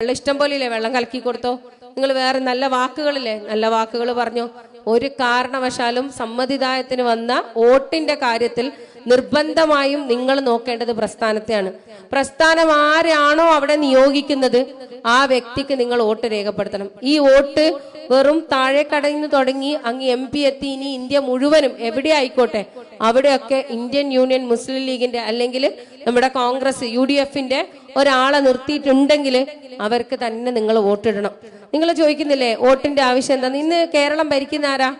വെള്ളം ഇഷ്ടം പോലെയില്ലേ? വെള്ളം കലക്കി കൊടുത്തോ? നിങ്ങൾ വേറെ നല്ല വാക്കുകളില്ലേ? നല്ല വാക്കുകൾ പറഞ്ഞു? ഒരു കാരണവശാലും സമ്മതിദായത്തിന് വന്ന വോട്ടിന്റെ കാര്യത്തിൽ നിർബന്ധമായും നിങ്ങൾ നോക്കേണ്ടത് പ്രസ്ഥാനത്തെയാണ്. പ്രസ്ഥാനം ആരാണോ അവിടെ നിയോഗിക്കുന്നത് ആ വ്യക്തിക്ക് നിങ്ങൾ വോട്ട് രേഖപ്പെടുത്തണം. ഈ വോട്ട് വെറും താഴെക്കടയിൽ നിന്ന് തുടങ്ങി അങ്ങ് എം പി എത്തി. ഇനി ഇന്ത്യ മുഴുവനും എവിടെ ആയിക്കോട്ടെ? അവിടെയൊക്കെ ഇന്ത്യൻ യൂണിയൻ മുസ്ലിം ലീഗിന്റെ അല്ലെങ്കിൽ നമ്മുടെ കോൺഗ്രസ് യു ഡി എഫിന്റെ ഒരാളെ നിർത്തിയിട്ടുണ്ടെങ്കിൽ അവർക്ക് തന്നെ നിങ്ങൾ വോട്ടിടണം. നിങ്ങൾ ചോദിക്കുന്നില്ലേ വോട്ടിന്റെ ആവശ്യം എന്താ? ഇന്ന് കേരളം ഭരിക്കുന്ന ആരാ?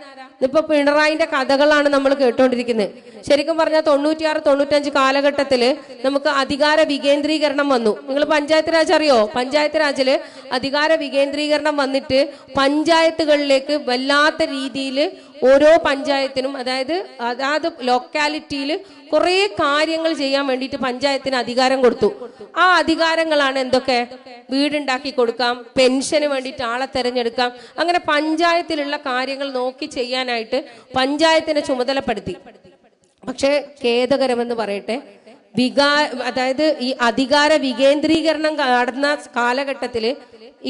ഇപ്പൊ പിണറായിന്റെ കഥകളാണ് നമ്മൾ കേട്ടോണ്ടിരിക്കുന്നത്. ശരിക്കും പറഞ്ഞാൽ തൊണ്ണൂറ്റിയാറ് തൊണ്ണൂറ്റഞ്ച് കാലഘട്ടത്തിൽ നമുക്ക് അധികാര വികേന്ദ്രീകരണം വന്നു. നിങ്ങൾ പഞ്ചായത്ത് രാജ് അറിയോ? പഞ്ചായത്ത് രാജിൽ അധികാര വികേന്ദ്രീകരണം വന്നിട്ട് പഞ്ചായത്തുകളിലേക്ക് വല്ലാത്ത രീതിയിൽ ഓരോ പഞ്ചായത്തിനും അതായത് അതാത് ലൊക്കാലിറ്റിയിൽ കുറേ കാര്യങ്ങൾ ചെയ്യാൻ വേണ്ടിയിട്ട് പഞ്ചായത്തിന് അധികാരം കൊടുത്തു. ആ അധികാരങ്ങളാണ് എന്തൊക്കെ? വീടുണ്ടാക്കി കൊടുക്കാം പെൻഷന് വേണ്ടിയിട്ട് ആളെ തെരഞ്ഞെടുക്കാം. അങ്ങനെ പഞ്ചായത്തിലുള്ള കാര്യങ്ങൾ നോക്കി ചെയ്യാനായിട്ട് പഞ്ചായത്തിനെ ചുമതലപ്പെടുത്തി. പക്ഷേ ഖേദകരമെന്ന് പറയട്ടെ വികാ അതായത് ഈ അധികാര വികേന്ദ്രീകരണം നടന്ന കാലഘട്ടത്തിൽ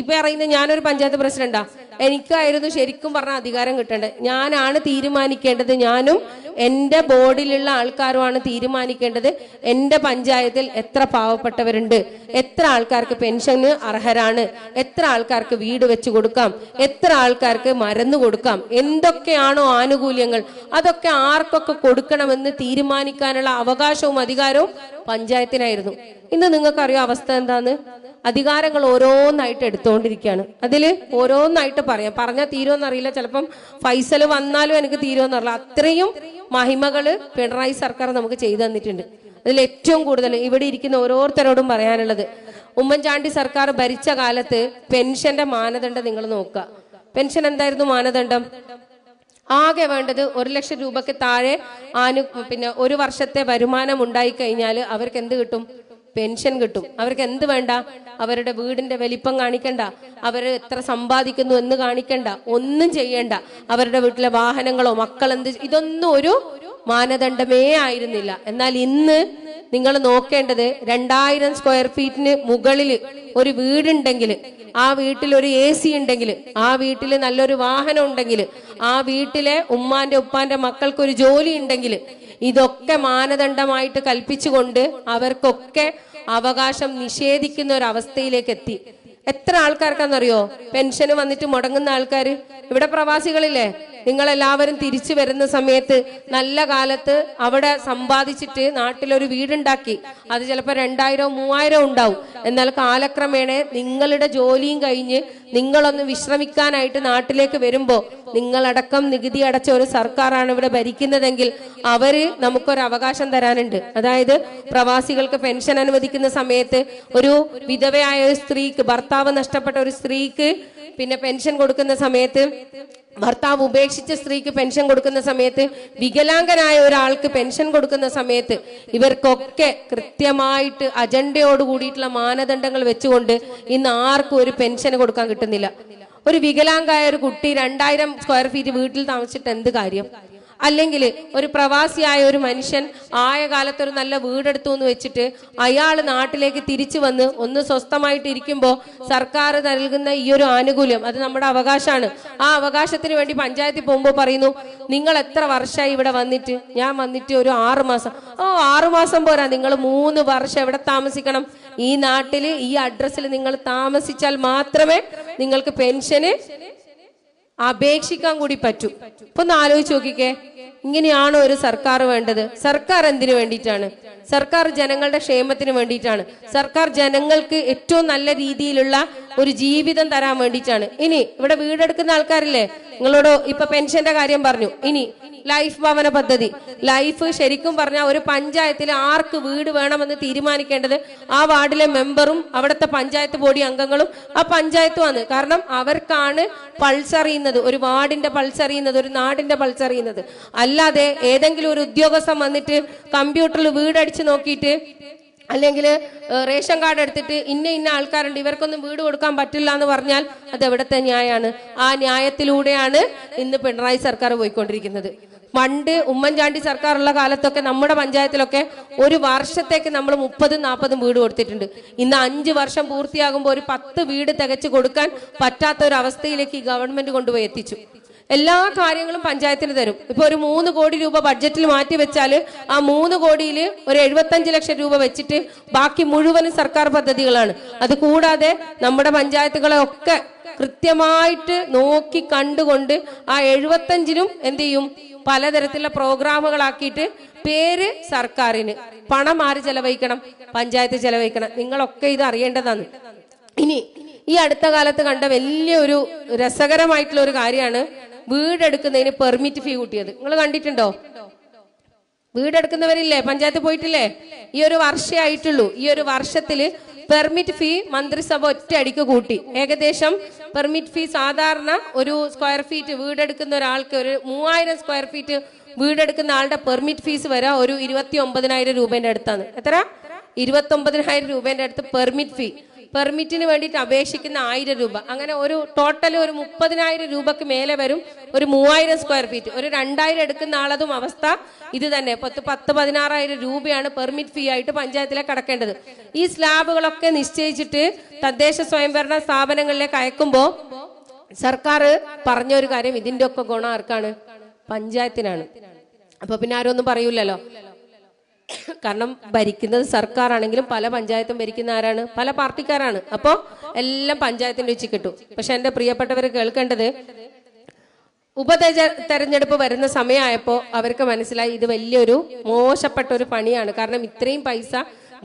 ഇപ്പൊ അറിയുന്ന ഞാനൊരു പഞ്ചായത്ത് പ്രസിഡന്റാ. എനിക്കായിരുന്നു ശരിക്കും പറഞ്ഞ അധികാരം കിട്ടേണ്ടത്. ഞാനാണ് തീരുമാനിക്കേണ്ടത്. ഞാനും എന്റെ ബോർഡിലുള്ള ആൾക്കാരുമാണ് തീരുമാനിക്കേണ്ടത്. എന്റെ പഞ്ചായത്തിൽ എത്ര പാവപ്പെട്ടവരുണ്ട്? എത്ര ആൾക്കാർക്ക് പെൻഷന് അർഹരാണ്? എത്ര ആൾക്കാർക്ക് വീട് വെച്ച് കൊടുക്കാം? എത്ര ആൾക്കാർക്ക് മരുന്ന് കൊടുക്കാം? എന്തൊക്കെയാണോ ആനുകൂല്യങ്ങൾ? അതൊക്കെ ആർക്കൊക്കെ കൊടുക്കണമെന്ന് തീരുമാനിക്കാനുള്ള അവകാശവും അധികാരവും പഞ്ചായത്തിനായിരുന്നു. ഇന്ന് നിങ്ങൾക്കറിയോ അവസ്ഥ എന്താന്ന്? അധികാരങ്ങൾ ഓരോന്നായിട്ട് എടുത്തുകൊണ്ടിരിക്കുകയാണ് അതിൽ ഓരോന്നായിട്ട് പറയാം. പറഞ്ഞാൽ തീരുമെന്നറിയില്ല ചിലപ്പം ഫൈസൽ വന്നാലും എനിക്ക് തീരുമെന്നറിയില്ല അത്രയും മഹിമകൾ പിണറായി സർക്കാർ നമുക്ക് ചെയ്തു തന്നിട്ടുണ്ട്. അതിൽ ഏറ്റവും കൂടുതൽ ഇവിടെ ഇരിക്കുന്ന ഓരോരുത്തരോടും പറയാനുള്ളത് ഉമ്മൻചാണ്ടി സർക്കാർ ഭരിച്ച കാലത്ത് പെൻഷന്റെ മാനദണ്ഡം നിങ്ങൾ നോക്കുക. പെൻഷൻ എന്തായിരുന്നു മാനദണ്ഡം? ആകെ വേണ്ടത് ഒരു ലക്ഷം രൂപയ്ക്ക് താഴെ ആനു പിന്നെ ഒരു വർഷത്തെ വരുമാനം ഉണ്ടായി കഴിഞ്ഞാൽ അവർക്ക് എന്ത് കിട്ടും? പെൻഷൻ കിട്ടും. അവർക്ക് എന്ത് വേണ്ട? അവരുടെ വീടിന്റെ വലിപ്പം കാണിക്കണ്ട. അവർ എത്ര സമ്പാദിക്കുന്നു എന്ന് കാണിക്കണ്ട. ഒന്നും ചെയ്യണ്ട. അവരുടെ വീട്ടിലെ വാഹനങ്ങളോ മക്കൾ എന്ത് ഇതൊന്നും ഒരു മാനദണ്ഡമേ ആയിരുന്നില്ല. എന്നാൽ ഇന്ന് നിങ്ങൾ നോക്കേണ്ടത് രണ്ടായിരം സ്ക്വയർ ഫീറ്റിന് മുകളിൽ ഒരു വീടുണ്ടെങ്കിൽ ആ വീട്ടിൽ ഒരു എ സി ഉണ്ടെങ്കിൽ ആ വീട്ടിൽ നല്ലൊരു വാഹനം ഉണ്ടെങ്കിൽ ആ വീട്ടിലെ ഉമ്മാന്റെ ഉപ്പാന്റെ മക്കൾക്ക് ഒരു ജോലി ഉണ്ടെങ്കിൽ ഇതൊക്കെ മാനദണ്ഡമായിട്ട് കൽപ്പിച്ചുകൊണ്ട് അവർക്കൊക്കെ അവകാശം നിഷേധിക്കുന്ന ഒരു അവസ്ഥയിലേക്ക് എത്തി. എത്ര ആൾക്കാർക്കാണെന്നറിയോ പെൻഷന് വന്നിട്ട് മുടങ്ങുന്ന ആൾക്കാർ ഇവിടെ പ്രവാസികളില്ലേ? നിങ്ങൾ എല്ലാവരും തിരിച്ചു വരുന്ന സമയത്ത് നല്ല കാലത്ത് അവിടെ സമ്പാദിച്ചിട്ട് നാട്ടിലൊരു വീടുണ്ടാക്കി. അത് ചിലപ്പോൾ രണ്ടായിരവും മൂവായിരവും ഉണ്ടാവും. എന്നാൽ കാലക്രമേണ നിങ്ങളുടെ ജോലിയും കഴിഞ്ഞ് നിങ്ങളൊന്ന് വിശ്രമിക്കാനായിട്ട് നാട്ടിലേക്ക് വരുമ്പോൾ നിങ്ങളടക്കം നികുതി അടച്ച ഒരു സർക്കാരാണ് ഇവിടെ ഭരിക്കുന്നതെങ്കിൽ അവർ നമുക്കൊരു അവകാശം തരാനുണ്ട്. അതായത് പ്രവാസികൾക്ക് പെൻഷൻ അനുവദിക്കുന്ന സമയത്ത് ഒരു വിധവയായ ഒരു സ്ത്രീക്ക് ഭർത്താവ് നഷ്ടപ്പെട്ട ഒരു സ്ത്രീക്ക് പിന്നെ പെൻഷൻ കൊടുക്കുന്ന സമയത്ത് ഭർത്താവ് ഉപേക്ഷിച്ച സ്ത്രീക്ക് പെൻഷൻ കൊടുക്കുന്ന സമയത്ത് വികലാംഗനായ ഒരാൾക്ക് പെൻഷൻ കൊടുക്കുന്ന സമയത്ത് ഇവർക്കൊക്കെ കൃത്യമായിട്ട് അജണ്ടയോട് കൂടിയിട്ടുള്ള മാനദണ്ഡങ്ങൾ വെച്ചുകൊണ്ട് ഇന്ന് ആർക്കും ഒരു പെൻഷൻ കൊടുക്കാൻ കിട്ടുന്നില്ല. ഒരു വികലാംഗായ ഒരു കുട്ടി രണ്ടായിരം സ്ക്വയർ ഫീറ്റ് വീട്ടിൽ താമസിച്ചിട്ട് എന്ത് കാര്യം? അല്ലെങ്കിൽ ഒരു പ്രവാസിയായ ഒരു മനുഷ്യൻ ആയ കാലത്ത് ഒരു നല്ല വീടെടുത്തു എന്ന് വെച്ചിട്ട് അയാൾ നാട്ടിലേക്ക് തിരിച്ചു വന്ന് ഒന്ന് സ്വസ്ഥമായിട്ട് ഇരിക്കുമ്പോൾ സർക്കാർ നൽകുന്ന ഈ ഒരു ആനുകൂല്യം അത് നമ്മുടെ അവകാശമാണ്. ആ അവകാശത്തിന് വേണ്ടി പഞ്ചായത്തിൽ പോകുമ്പോൾ പറയുന്നു നിങ്ങൾ എത്ര വർഷമായി ഇവിടെ വന്നിട്ട്? ഞാൻ വന്നിട്ട് ഒരു ആറു മാസം. ഓ ആറു മാസം പോരാ. നിങ്ങൾ മൂന്ന് വർഷം എവിടെ താമസിക്കണം? ഈ നാട്ടിൽ ഈ അഡ്രസ്സിൽ നിങ്ങൾ താമസിച്ചാൽ മാത്രമേ നിങ്ങൾക്ക് പെൻഷന് അപേക്ഷിക്കാൻ കൂടി പറ്റൂ. ഇപ്പൊ ഒന്ന് ആലോചിച്ച് നോക്കിക്കേ. ഇങ്ങനെയാണോ ഒരു സർക്കാർ വേണ്ടത്? സർക്കാർ എന്തിനു വേണ്ടിയിട്ടാണ്? സർക്കാർ ജനങ്ങളുടെ ക്ഷേമത്തിന് വേണ്ടിയിട്ടാണ്. സർക്കാർ ജനങ്ങൾക്ക് ഏറ്റവും നല്ല രീതിയിലുള്ള ഒരു ജീവിതം തരാൻ വേണ്ടിയിട്ടാണ്. ഇനി ഇവിടെ വീടെടുക്കുന്ന ആൾക്കാരില്ലേ? നിങ്ങളോട് ഇപ്പൊ പെൻഷന്റെ കാര്യം പറഞ്ഞു. ഇനി ലൈഫ് ഭവന പദ്ധതി. ലൈഫ് ശരിക്കും പറഞ്ഞാൽ ഒരു പഞ്ചായത്തിൽ ആർക്ക് വീട് വേണമെന്ന് തീരുമാനിക്കേണ്ടത് ആ വാർഡിലെ മെമ്പറും അവിടുത്തെ പഞ്ചായത്ത് ബോഡി അംഗങ്ങളും ആ പഞ്ചായത്തുമാണ്. കാരണം അവർക്കാണ് പൾസ് അറിയുന്നത് ഒരു വാർഡിന്റെ പൾസ് അറിയുന്നത് ഒരു നാടിന്റെ പൾസ് അറിയുന്നത് അല്ലാതെ ഏതെങ്കിലും ഒരു ഉദ്യോഗസ്ഥൻ വന്നിട്ട് കമ്പ്യൂട്ടറിൽ വീടടിച്ച് നോക്കിയിട്ട് അല്ലെങ്കിൽ റേഷൻ കാർഡ് എടുത്തിട്ട് ഇന്ന ഇന്ന ആൾക്കാരുണ്ട് ഇവർക്കൊന്നും വീട് കൊടുക്കാൻ പറ്റില്ല എന്ന് പറഞ്ഞാൽ അത് എവിടത്തെ ന്യായമാണ് ആ ന്യായത്തിലൂടെയാണ് ഇന്ന് പിണറായി സർക്കാർ പോയിക്കൊണ്ടിരിക്കുന്നത്. പണ്ട് ഉമ്മൻചാണ്ടി സർക്കാർ ഉള്ള കാലത്തൊക്കെ നമ്മുടെ പഞ്ചായത്തിലൊക്കെ ഒരു വർഷത്തേക്ക് നമ്മൾ മുപ്പതും നാൽപ്പതും വീട് കൊടുത്തിട്ടുണ്ട്. ഇന്ന് അഞ്ച് വർഷം പൂർത്തിയാകുമ്പോൾ ഒരു പത്ത് വീട് തികച്ചു കൊടുക്കാൻ പറ്റാത്ത ഒരു അവസ്ഥയിലേക്ക് ഈ ഗവൺമെന്റ് കൊണ്ടുപോയി എത്തിച്ചു. എല്ലാ കാര്യങ്ങളും പഞ്ചായത്തിന് തരും. ഇപ്പൊ ഒരു മൂന്ന് കോടി രൂപ ബഡ്ജറ്റിൽ മാറ്റി വെച്ചാൽ ആ മൂന്ന് കോടിയിൽ ഒരു എഴുപത്തഞ്ച് ലക്ഷം രൂപ വെച്ചിട്ട് ബാക്കി മുഴുവനും സർക്കാർ പദ്ധതികളാണ്. അത് കൂടാതെ നമ്മുടെ പഞ്ചായത്തുകളെ ഒക്കെ കൃത്യമായിട്ട് നോക്കി കണ്ടുകൊണ്ട് ആ എഴുപത്തഞ്ചിനും എന്ത് ചെയ്യും? പലതരത്തിലുള്ള പ്രോഗ്രാമുകളാക്കിയിട്ട് പേര് സർക്കാരിന്. പണം ആര് ചെലവഴിക്കണം? പഞ്ചായത്ത് ചെലവഴിക്കണം. നിങ്ങളൊക്കെ ഇത് അറിയേണ്ടതാണ്. ഇനി ഈ അടുത്ത കാലത്ത് കണ്ട വലിയൊരു രസകരമായിട്ടുള്ള ഒരു കാര്യമാണ് വീടെടുക്കുന്നതിന് പെർമിറ്റ് ഫീ കൂട്ടിയത്. നിങ്ങൾ കണ്ടിട്ടുണ്ടോ? വീടെടുക്കുന്നവരില്ലേ? പഞ്ചായത്ത് പോയിട്ടില്ലേ? ഈ ഒരു വർഷേ ആയിട്ടുള്ളൂ. ഈ ഒരു വർഷത്തിൽ പെർമിറ്റ് ഫീ മന്ത്രിസഭ ഒറ്റയടിക്ക് കൂട്ടി. ഏകദേശം പെർമിറ്റ് ഫീ സാധാരണ ഒരു സ്ക്വയർ ഫീറ്റ് വീടെടുക്കുന്ന ഒരാൾക്ക് ഒരു മൂവായിരം സ്ക്വയർ ഫീറ്റ് വീടെടുക്കുന്ന ആളുടെ പെർമിറ്റ് ഫീസ് വരെ ഒരു ഇരുപത്തി ഒമ്പതിനായിരം രൂപേന്റെ അടുത്താണ്. എത്ര ഇരുപത്തി ഒമ്പതിനായിരം രൂപേന്റെ അടുത്ത് പെർമിറ്റ് ഫീ പെർമിറ്റിന് വേണ്ടിയിട്ട് അപേക്ഷിക്കുന്ന ആയിരം രൂപ. അങ്ങനെ ഒരു ടോട്ടൽ ഒരു മുപ്പതിനായിരം രൂപക്ക് മേലെ വരും ഒരു മൂവായിരം സ്ക്വയർ ഫീറ്റ് ഒരു രണ്ടായിരം എടുക്കുന്ന ആളതും അവസ്ഥ ഇത് തന്നെ. പത്ത് പത്ത് പതിനാറായിരം രൂപയാണ് പെർമിറ്റ് ഫീ ആയിട്ട് പഞ്ചായത്തിലെ കടക്കേണ്ടത്. ഈ സ്ലാബുകളൊക്കെ നിശ്ചയിച്ചിട്ട് തദ്ദേശ സ്വയംഭരണ സ്ഥാപനങ്ങളിലേക്ക് അയക്കുമ്പോൾ സർക്കാർ പറഞ്ഞ ഒരു കാര്യം ഇതിന്റെ ഒക്കെ ഗുണം ആർക്കാണ്? പഞ്ചായത്തിനാണ്. അപ്പൊ പിന്നെ ആരും ഒന്നും പറയൂലല്ലോ കാരണം ഭരിക്കുന്നത് സർക്കാരാണെങ്കിലും പല പഞ്ചായത്തും ഭരിക്കുന്ന ആരാണ്? പല പാർട്ടിക്കാരാണ്. അപ്പോ എല്ലാം പഞ്ചായത്തിന്റെ വെച്ച് കിട്ടും. പക്ഷെ എന്റെ പ്രിയപ്പെട്ടവർ കേൾക്കേണ്ടത് ഉപതെര തെരഞ്ഞെടുപ്പ് വരുന്ന സമയമായപ്പോൾ അവർക്ക് മനസ്സിലായി ഇത് വലിയൊരു മോശപ്പെട്ട ഒരു പണിയാണ്. കാരണം ഇത്രയും പൈസ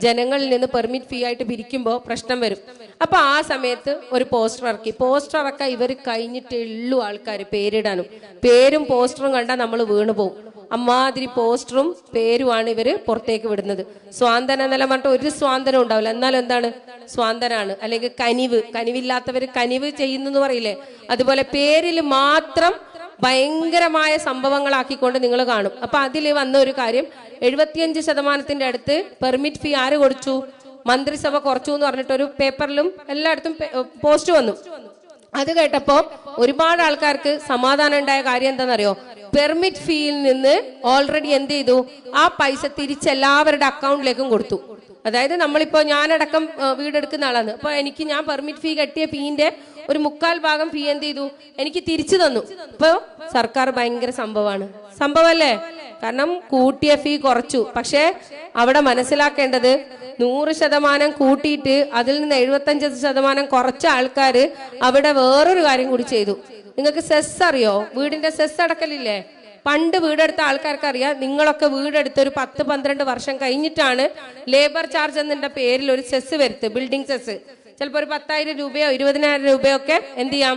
ജനങ്ങളിൽ നിന്ന് പെർമിറ്റ് ഫീ ആയിട്ട് പിരിക്കുമ്പോൾ പ്രശ്നം വരും. അപ്പൊ ആ സമയത്ത് ഒരു പോസ്റ്റർ ഇറക്കി. പോസ്റ്റർ ഇറക്കാൻ ഇവർ കഴിഞ്ഞിട്ടുള്ളൂ ആൾക്കാർ പേരിടാനും. പേരും പോസ്റ്ററും കണ്ടാൽ നമ്മൾ വീണു പോകും അമ്മാതിരി പോസ്റ്ററും പേരുമാണ് ഇവർ പുറത്തേക്ക് വിടുന്നത്. സ്വാന്തന എന്നെല്ലാം പറഞ്ഞിട്ട് ഒരു സ്വാന്തനം ഉണ്ടാവില്ല. എന്നാൽ എന്താണ്? സ്വാന്തനാണ്. അല്ലെങ്കിൽ കനിവ്. കനിവില്ലാത്തവർ കനിവ് ചെയ്യുന്നു എന്ന് പറയില്ലേ? അതുപോലെ പേരിൽ മാത്രം ഭയങ്കരമായ സംഭവങ്ങളാക്കിക്കൊണ്ട് നിങ്ങൾ കാണും. അപ്പൊ അതിൽ വന്ന ഒരു കാര്യം എഴുപത്തിയഞ്ച് ശതമാനത്തിന്റെ അടുത്ത് പെർമിറ്റ് ഫീ ആര് കൊടുത്തു? മന്ത്രിസഭ കുറച്ചു എന്ന് പറഞ്ഞിട്ട് ഒരു പേപ്പറിലും എല്ലായിടത്തും പോസ്റ്റ് വന്നു. അത് കേട്ടപ്പോ ഒരുപാട് ആൾക്കാർക്ക് സമാധാനം ഉണ്ടായ കാര്യം എന്താണെന്നറിയോ? പെർമിറ്റ് ഫീയിൽ നിന്ന് ഓൾറെഡി എന്ത് ചെയ്തു? ആ പൈസ തിരിച്ച് എല്ലാവരുടെ അക്കൗണ്ടിലേക്കും കൊടുത്തു. അതായത് നമ്മളിപ്പോ ഞാനടക്കം വീടെടുക്കുന്ന ആളാണ്. അപ്പൊ എനിക്ക് ഞാൻ പെർമിറ്റ് ഫീ കെട്ടിയ ഫീന്റെ ഒരു മുക്കാൽ ഭാഗം ഫീ എന്ത് ചെയ്തു? എനിക്ക് തിരിച്ചു തന്നു. ഇപ്പൊ സർക്കാർ ഭയങ്കര സംഭവമാണ്. സംഭവല്ലേ? കാരണം കൂട്ടിയ ഫീ കുറച്ചു. പക്ഷേ അവിടെ മനസ്സിലാക്കേണ്ടത് നൂറ് ശതമാനം കൂട്ടിയിട്ട് അതിൽ നിന്ന് എഴുപത്തഞ്ച് ശതമാനം കുറച്ച ആൾക്കാർ അവിടെ വേറൊരു കാര്യം കൂടി ചെയ്തു. നിങ്ങൾക്ക് സെസ് അറിയോ? വീടിന്റെ സെസ് അടക്കലില്ലേ? പണ്ട് വീടെടുത്ത ആൾക്കാർക്ക് അറിയാം നിങ്ങളൊക്കെ വീടെടുത്ത് ഒരു പത്ത് പന്ത്രണ്ട് വർഷം കഴിഞ്ഞിട്ടാണ് ലേബർ ചാർജ് എന്നതിന്റെ പേരിൽ ഒരു സെസ് വരുത്ത് ബിൽഡിംഗ് സെസ്. ചിലപ്പോൾ ഒരു പത്തായിരം രൂപയോ ഇരുപതിനായിരം രൂപയോ ഒക്കെ എന്ത് ചെയ്യാം?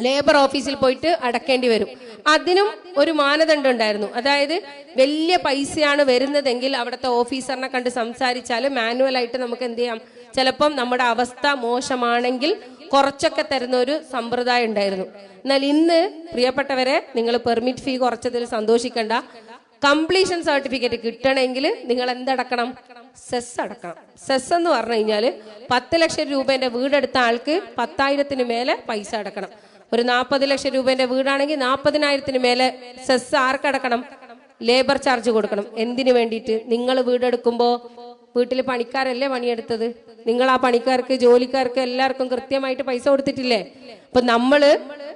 ലേബർ ഓഫീസിൽ പോയിട്ട് അടക്കേണ്ടി വരും. അതിനും ഒരു മാനദണ്ഡം ഉണ്ടായിരുന്നു. അതായത് വലിയ പൈസയാണ് വരുന്നതെങ്കിൽ അവിടുത്തെ ഓഫീസറിനെ കണ്ട് സംസാരിച്ചാൽ മാനുവൽ ആയിട്ട് നമുക്ക് എന്ത് ചെയ്യാം? ചിലപ്പം നമ്മുടെ അവസ്ഥ മോശമാണെങ്കിൽ കുറച്ചൊക്കെ തരുന്ന ഒരു സമ്പ്രദായം ഉണ്ടായിരുന്നു. എന്നാൽ ഇന്ന് പ്രിയപ്പെട്ടവരെ നിങ്ങൾ പെർമിറ്റ് ഫീ കുറച്ചതിൽ സന്തോഷിക്കണ്ട. കംപ്ലീഷൻ സർട്ടിഫിക്കറ്റ് കിട്ടണമെങ്കിൽ നിങ്ങൾ എന്തടക്കണം? സെസ് അടക്കണം. സെസ് എന്ന് പറഞ്ഞു കഴിഞ്ഞാൽ പത്ത് ലക്ഷം രൂപേന്റെ വീടെടുത്ത ആൾക്ക് പത്തായിരത്തിന് മേലെ പൈസ അടക്കണം. ഒരു നാൽപ്പത് ലക്ഷം രൂപേന്റെ വീടാണെങ്കിൽ നാൽപ്പതിനായിരത്തിന് മേലെ സെസ് ആർക്കടക്കണം ലേബർ ചാർജ് കൊടുക്കണം. എന്തിനു വേണ്ടിയിട്ട്? നിങ്ങൾ വീടെടുക്കുമ്പോൾ വീട്ടിൽ പണിക്കാരല്ലേ പണിയെടുത്തത്? നിങ്ങൾ ആ പണിക്കാർക്ക് ജോലിക്കാർക്ക് എല്ലാവർക്കും കൃത്യമായിട്ട് പൈസ കൊടുത്തിട്ടില്ലേ? അപ്പൊ നമ്മൾ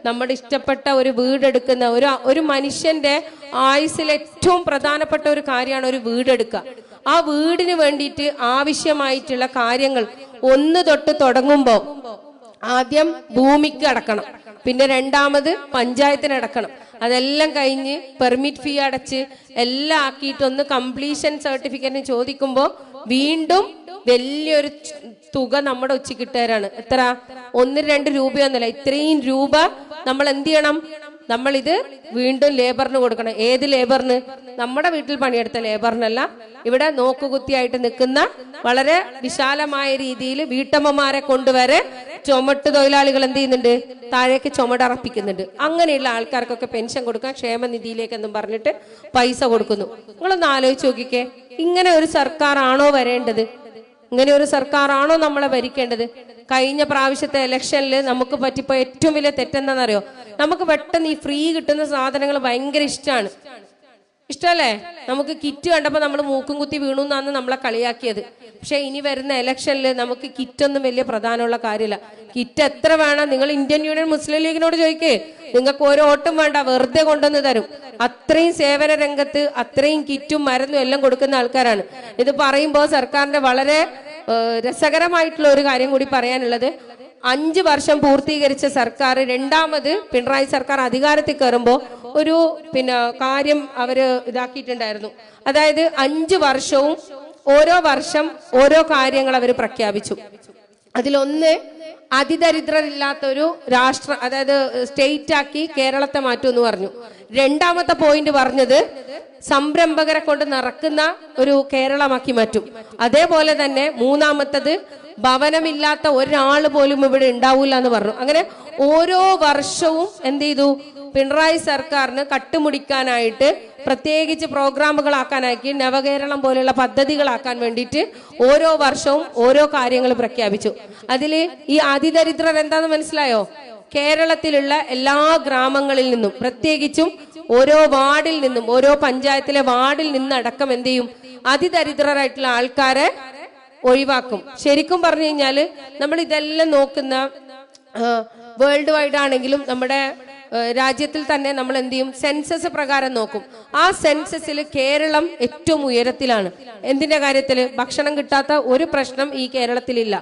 നമ്മുടെ ഇഷ്ടപ്പെട്ട ഒരു വീടെടുക്കുന്ന ഒരു ഒരു മനുഷ്യന്റെ ആയുസ്സിൽ ഏറ്റവും പ്രധാനപ്പെട്ട ഒരു കാര്യമാണ് ഒരു വീടെടുക്കുക. ആ വീടിന് വേണ്ടിയിട്ട് ആവശ്യമായിട്ടുള്ള കാര്യങ്ങൾ ഒന്ന് തൊട്ട് തുടങ്ങുമ്പോൾ ആദ്യം ഭൂമിക്ക് അടക്കണം. പിന്നെ രണ്ടാമത് പഞ്ചായത്തിന് അടക്കണം. അതെല്ലാം കഴിഞ്ഞ് പെർമിറ്റ് ഫീ അടച്ച് എല്ലാം ആക്കിയിട്ടൊന്ന് കംപ്ലീഷൻ സർട്ടിഫിക്കറ്റിന് ചോദിക്കുമ്പോൾ വീണ്ടും വലിയൊരു തുക നമ്മുടെ ഉച്ചക്കിട്ടുകാരാണ് എത്ര ഒന്ന് രണ്ട് രൂപയൊന്നുമല്ല. ഇത്രയും രൂപ നമ്മൾ എന്ത് ചെയ്യണം? നമ്മൾ ഇത് വീണ്ടും ലേബറിന് കൊടുക്കണം. ഏത് ലേബറിന് നമ്മുടെ വീട്ടിൽ പണിയെടുത്ത ലേബറിനല്ല ഇവിടെ നോക്കുകുത്തിയായിട്ട് നിൽക്കുന്ന വളരെ വിശാലമായ രീതിയിൽ വീട്ടമ്മമാരെ കൊണ്ടുവരെ ചുമട്ട് തൊഴിലാളികൾ എന്ത് ചെയ്യുന്നുണ്ട്? താഴേക്ക് ചുമടറപ്പിക്കുന്നുണ്ട്. അങ്ങനെയുള്ള ആൾക്കാർക്കൊക്കെ പെൻഷൻ കൊടുക്കാൻ ക്ഷേമനിധിയിലേക്ക് എന്നും പറഞ്ഞിട്ട് പൈസ കൊടുക്കുന്നു. നിങ്ങളൊന്ന് ആലോചിച്ച് നോക്കിക്കേ. ഇങ്ങനെ ഒരു സർക്കാർ ആണോ വരേണ്ടത്? ഇങ്ങനെ ഒരു സർക്കാരാണോ നമ്മളെ ഭരിക്കേണ്ടത്? കഴിഞ്ഞ പ്രാവശ്യത്തെ ഇലക്ഷനിൽ നമുക്ക് പറ്റിപ്പോ ഏറ്റവും വലിയ തെറ്റെന്താണെന്നറിയോ? നമുക്ക് പെട്ടെന്ന് ഈ ഫ്രീ കിട്ടുന്ന സാധനങ്ങൾ ഭയങ്കര ഇഷ്ടമാണ് ഇഷ്ടല്ലേ? നമുക്ക് കിറ്റ് കണ്ടപ്പോൾ നമ്മൾ മൂക്കും കുത്തി വീണു എന്നാണ് നമ്മളെ കളിയാക്കിയത്. പക്ഷെ ഇനി വരുന്ന ഇലക്ഷനിൽ നമുക്ക് കിറ്റ് ഒന്നും വലിയ പ്രധാനമുള്ള കാര്യമില്ല. കിറ്റ് എത്ര വേണം? നിങ്ങൾ ഇന്ത്യൻ യൂണിയൻ മുസ്ലിം ലീഗിനോട് ചോദിക്കേ. നിങ്ങൾക്ക് ഒരു ഓട്ടും വേണ്ട വെറുതെ കൊണ്ടുവന്ന് തരും. അത്രയും സേവന രംഗത്ത് അത്രയും കിറ്റും മരുന്നും എല്ലാം കൊടുക്കുന്ന ആൾക്കാരാണ്. ഇത് പറയുമ്പോൾ സർക്കാരിന്റെ വളരെ രസകരമായിട്ടുള്ള ഒരു കാര്യം കൂടി പറയാനുള്ളത്. അഞ്ച് വർഷം പൂർത്തീകരിച്ച സർക്കാർ രണ്ടാമത് പിണറായി സർക്കാർ അധികാരത്തിൽ കയറുമ്പോൾ ഒരു പിന്നെ കാര്യം അവർ ഇതാക്കിയിട്ടുണ്ടായിരുന്നു. അതായത് അഞ്ച് വർഷവും ഓരോ വർഷം ഓരോ കാര്യങ്ങൾ അവർ പ്രഖ്യാപിച്ചു. അതിലൊന്ന് അതിദരിദ്രരില്ലാത്ത ഒരു രാഷ്ട്ര അതായത് സ്റ്റേറ്റ് ആക്കി കേരളത്തെ മാറ്റും എന്ന് പറഞ്ഞു. രണ്ടാമത്തെ പോയിന്റ് പറഞ്ഞത് സംരംഭകരെ കൊണ്ട് നടക്കുന്ന ഒരു കേരളമാക്കി മാറ്റും. അതേപോലെ തന്നെ മൂന്നാമത്തത് ഭവനമില്ലാത്ത ഒരാൾ പോലും ഇവിടെ ഉണ്ടാവൂല എന്ന് പറഞ്ഞു. അങ്ങനെ ഓരോ വർഷവും എന്ത് ചെയ്തു? പിണറായി സർക്കാരിന് കട്ടുമുടിക്കാനായിട്ട് പ്രത്യേകിച്ച് പ്രോഗ്രാമുകളാക്കാനാക്കി നവകേരളം പോലെയുള്ള പദ്ധതികളാക്കാൻ വേണ്ടിയിട്ട് ഓരോ വർഷവും ഓരോ കാര്യങ്ങൾ പ്രഖ്യാപിച്ചു. അതിൽ ഈ അതിദരിദ്രർ എന്താന്ന് മനസ്സിലായോ? കേരളത്തിലുള്ള എല്ലാ ഗ്രാമങ്ങളിൽ നിന്നും പ്രത്യേകിച്ചും ഓരോ വാർഡിൽ നിന്നും ഓരോ പഞ്ചായത്തിലെ വാർഡിൽ നിന്നടക്കം എന്ത് ചെയ്യും? അതിദരിദ്രരായിട്ടുള്ള ആൾക്കാരെ ഒഴിവാക്കും. ശരിക്കും പറഞ്ഞു കഴിഞ്ഞാൽ നമ്മൾ ഇതെല്ലാം നോക്കുന്ന വേൾഡ് വൈഡ് ആണെങ്കിലും നമ്മുടെ രാജ്യത്തിൽ തന്നെ നമ്മൾ എന്ത് ചെയ്യും? സെൻസസ് പ്രകാരം നോക്കും. ആ സെൻസസിൽ കേരളം ഏറ്റവും ഉയരത്തിലാണ്. എന്തിന്റെ കാര്യത്തിൽ ഭക്ഷണം കിട്ടാത്ത ഒരു പ്രശ്നം ഈ കേരളത്തിലില്ല.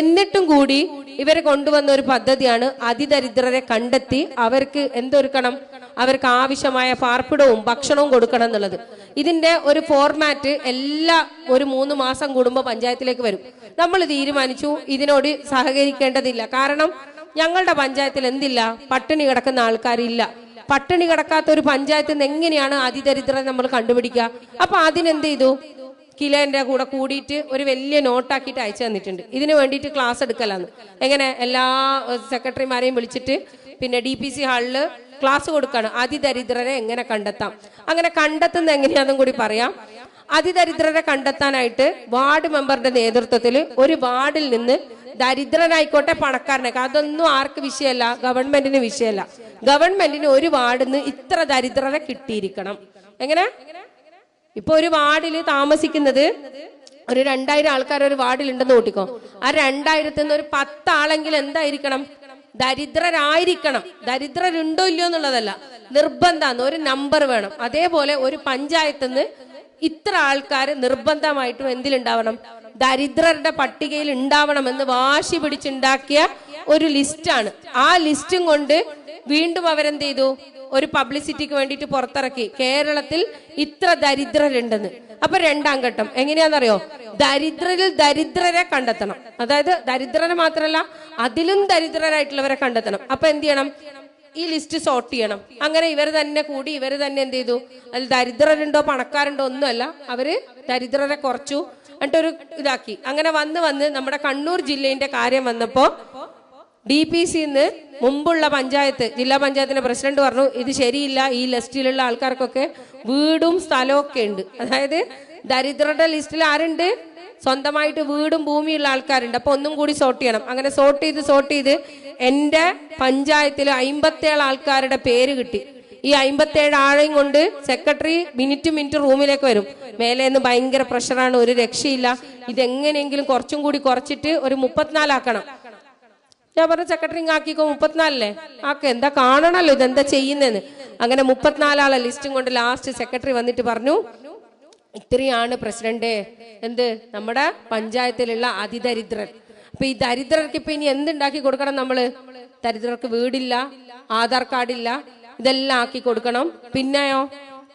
എന്നിട്ടും കൂടി ഇവരെ കൊണ്ടുവന്ന ഒരു പദ്ധതിയാണ് അതിദരിദ്രരെ കണ്ടെത്തി അവർക്ക് എന്തൊരുക്കണം? അവർക്ക് ആവശ്യമായ പാർപ്പിടവും ഭക്ഷണവും കൊടുക്കണം എന്നുള്ളത്. ഇതിന്റെ ഒരു ഫോർമാറ്റ് എല്ലാ ഒരു മൂന്ന് മാസം കൂടുമ്പോൾ പഞ്ചായത്തിലേക്ക് വരും. നമ്മൾ തീരുമാനിച്ചു ഇതിനോട് സഹകരിക്കേണ്ടതില്ല. കാരണം ഞങ്ങളുടെ പഞ്ചായത്തിൽ എന്തില്ല? പട്ടിണി കിടക്കുന്ന ആൾക്കാരില്ല. പട്ടിണി കിടക്കാത്ത ഒരു പഞ്ചായത്തിൽ നിന്ന് എങ്ങനെയാണ് അതിദരിദ്രം നമ്മൾ കണ്ടുപിടിക്കുക? അപ്പൊ അതിനെന്ത് ചെയ്തു? കിലോന്റെ കൂടെ കൂടിയിട്ട് ഒരു വലിയ നോട്ടാക്കിയിട്ട് അയച്ചു തന്നിട്ടുണ്ട്. ഇതിന് വേണ്ടിയിട്ട് ക്ലാസ് എടുക്കലാന്ന്. എങ്ങനെ എല്ലാ സെക്രട്ടറിമാരെയും വിളിച്ചിട്ട് പിന്നെ ഡി പി സി ഹാളിൽ ക്ലാസ് കൊടുക്കാണ്. അതിദരിദ്രരെ എങ്ങനെ കണ്ടെത്താം? അങ്ങനെ കണ്ടെത്തുന്ന എങ്ങനെയാണെന്നും കൂടി പറയാം. അതിദരിദ്രരെ കണ്ടെത്താനായിട്ട് വാർഡ് മെമ്പറുടെ നേതൃത്വത്തിൽ ഒരു വാർഡിൽ നിന്ന് ദരിദ്രനായിക്കോട്ടെ പണക്കാരനായിക്കോട്ടെ അതൊന്നും ആർക്ക് വിഷയമല്ല? ഗവൺമെന്റിന് വിഷയമല്ല. ഗവൺമെന്റിന് ഒരു വാർഡിൽ നിന്ന് ഇത്ര ദരിദ്രരെ കിട്ടിയിരിക്കണം. എങ്ങനെ? ഇപ്പൊ ഒരു വാർഡിൽ താമസിക്കുന്നത് ഒരു രണ്ടായിരം ആൾക്കാർ ഒരു വാർഡിൽ ഉണ്ടെന്ന് കൂട്ടിക്കോ ആ രണ്ടായിരത്തിൽ നിന്ന് ഒരു പത്താളെങ്കിൽ എന്തായിരിക്കണം? ദരിദ്രരായിരിക്കണം. ദരിദ്രരുണ്ടോ ഇല്ലയോ എന്നുള്ളതല്ല. നിർബന്ധമാണ് ഒരു നമ്പർ വേണം. അതേപോലെ ഒരു പഞ്ചായത്ത് നിന്ന് ഇത്ര ആൾക്കാർ നിർബന്ധമായിട്ടും എന്തിലുണ്ടാവണം? ദരിദ്രരുടെ പട്ടികയിൽ ഉണ്ടാവണം എന്ന് വാശി പിടിച്ചുണ്ടാക്കിയ ഒരു ലിസ്റ്റാണ് ആ ലിസ്റ്റും കൊണ്ട് വീണ്ടും അവരെന്ത് ചെയ്തു ഒരു പബ്ലിസിറ്റിക്ക് വേണ്ടിയിട്ട് പുറത്തിറക്കി. കേരളത്തിൽ ഇത്ര ദരിദ്രരുണ്ടെന്ന്. അപ്പൊ രണ്ടാം ഘട്ടം. എങ്ങനെയാണെന്നറിയോ ദരിദ്രരിൽ ദരിദ്രരെ കണ്ടെത്തണം. അതായത് ദരിദ്രരെ മാത്രമല്ല അതിലും ദരിദ്രരായിട്ടുള്ളവരെ കണ്ടെത്തണം. അപ്പൊ എന്ത് ചെയ്യണം? ഈ ലിസ്റ്റ് സോർട്ട് ചെയ്യണം. അങ്ങനെ ഇവർ തന്നെ കൂടി ഇവർ തന്നെ എന്ത് ചെയ്തു? അതിൽ ദരിദ്രരുണ്ടോ പണക്കാരുണ്ടോ ഒന്നുമല്ല അവർ ദരിദ്രരെ കുറച്ചു. എന്നിട്ടൊരു ഇതാക്കി. അങ്ങനെ വന്ന് വന്ന് നമ്മുടെ കണ്ണൂർ ജില്ലയിന്റെ കാര്യം വന്നപ്പോ ഡി പി സിന്ന് മുമ്പുള്ള പഞ്ചായത്ത് ജില്ലാ പഞ്ചായത്തിന്റെ പ്രസിഡന്റ് പറഞ്ഞു ഇത് ശരിയില്ല ഈ ലിസ്റ്റിലുള്ള ആൾക്കാർക്കൊക്കെ വീടും സ്ഥലവും ഒക്കെ ഉണ്ട്. അതായത് ദരിദ്രരുടെ ലിസ്റ്റിൽ ആരുണ്ട്? സ്വന്തമായിട്ട് വീടും ഭൂമിയുള്ള ആൾക്കാരുണ്ട്. അപ്പൊ ഒന്നും കൂടി സോർട്ട് ചെയ്യണം. അങ്ങനെ സോർട്ട് ചെയ്ത് സോർട്ട് ചെയ്ത് എന്റെ പഞ്ചായത്തിൽ അമ്പത്തേഴ് ആൾക്കാരുടെ പേര് കിട്ടി. ഈ അമ്പത്തേഴ് ആളെയും കൊണ്ട് സെക്രട്ടറി മിനിറ്റ് മിനിറ്റ് റൂമിലേക്ക് വരും. മേലെ നിന്ന് ഭയങ്കര പ്രഷറാണ് ഒരു രക്ഷയില്ല. ഇതെങ്ങനെയെങ്കിലും കുറച്ചും കൂടി കുറച്ചിട്ട് ഒരു മുപ്പത്തിനാലാക്കണം ഞാൻ പറഞ്ഞ സെക്രട്ടറിങ് ആക്കിക്കോ മുപ്പത്തിനാലല്ലേ? ആക്കെ എന്താ കാണണല്ലോ ഇതെന്താ ചെയ്യുന്നതെന്ന് അങ്ങനെ മുപ്പത്തിനാലാളെ ലിസ്റ്റും കൊണ്ട് ലാസ്റ്റ് സെക്രട്ടറി വന്നിട്ട് പറഞ്ഞു ഇത്രയാണ് പ്രസിഡന്റ് എന്ത് നമ്മുടെ പഞ്ചായത്തിലുള്ള അതിദരിദ്രർ അപ്പൊ ഈ ദരിദ്രർക്ക് ഇപ്പൊ ഇനി എന്തുണ്ടാക്കി കൊടുക്കണം നമ്മൾ? ദരിദ്രർക്ക് വീടില്ല ആധാർ കാർഡില്ല ഇതെല്ലാം ആക്കി കൊടുക്കണം. പിന്നെയോ?